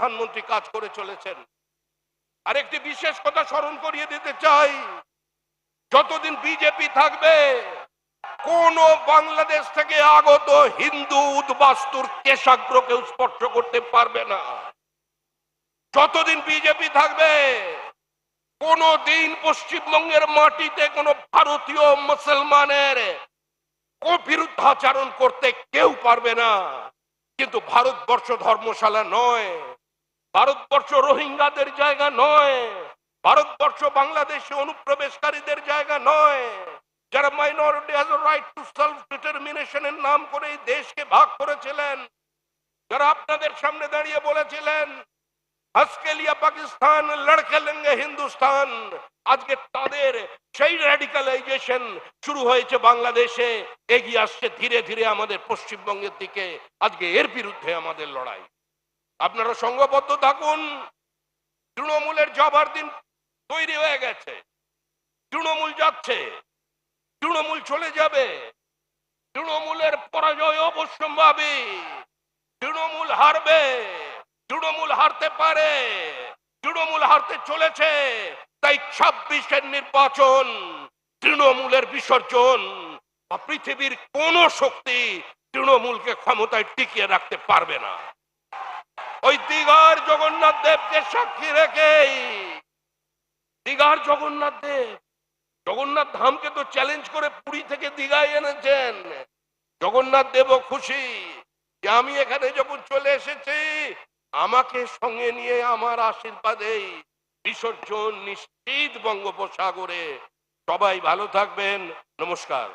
প্রধানমন্ত্রী কাজ করে চলেছেন। আরেকটি বিশেষ কথা স্মরণ করিয়ে দিতে চাই। যতদিন বিজেপি থাকবে, কোন বাংলাদেশ থেকে আগত হিন্দু উদ্বাস্তুর কেশাগ্র কেউ স্পর্শ করতে পারবে না। যতদিন বিজেপি থাকবে কোন দিন পশ্চিমবঙ্গের মাটিতে কোন ভারতীয় মুসলমানের বিরুদ্ধাচারণ করতে কেউ পারবে না। কিন্তু ভারতবর্ষ ধর্মশালা নয়। ভারতবর্ষ রোহিঙ্গাদের জায়গা নয়, ভারতবর্ষ বাংলাদেশে অনুপ্রবেশকারীদের জায়গা নয়। যারা minority has right to self ডিটারমিনেশনের নাম করে এই দেশকে ভাগ করেছিলেন, যারা আপনাদের সামনে দাঁড়িয়ে বলেছিলেন আজকে লিয়া পাকিস্তান, লড়কে লেঙ্গে হিন্দুস্তান। আজকে তাদের সেই র্যাডিকালাইজেশন শুরু হয়েছে বাংলাদেশে, এগিয়ে আসছে ধীরে ধীরে আমাদের পশ্চিমবঙ্গের দিকে। আজকে এর বিরুদ্ধে আমাদের লড়াই। আপনারা সংঘবদ্ধ থাকুন। তৃণমূলের জবার দিন তৈরি হয়ে গেছে। তৃণমূল যাচ্ছে। তৃণমূল চলে যাবে। তৃণমূলের পরাজয় অবশ্যম্ভাবী। তৃণমূল হারবে। তৃণমূল হারতে পারে। তৃণমূল হারতে চলেছে। তাই ছাব্বিশের নির্বাচন তৃণমূলের বিসর্জন বা পৃথিবীর কোন শক্তি তৃণমূলকে ক্ষমতায় টিকিয়ে রাখতে পারবে না। ওই দীঘার জগন্নাথ দেবকে সাক্ষী রেখেই দীঘার জগন্নাথ দেব, জগন্নাথ ধামকে তো চ্যালেঞ্জ করে পুরী থেকে দীঘায় এনেছেন। জগন্নাথ দেবও খুশি যে আমি এখানে যখন চলে এসেছি, আমাকে সঙ্গে নিয়ে আমার আশীর্বাদেই বিসর্জন নিশ্চিত বঙ্গোপসাগরে। সবাই ভালো থাকবেন। নমস্কার।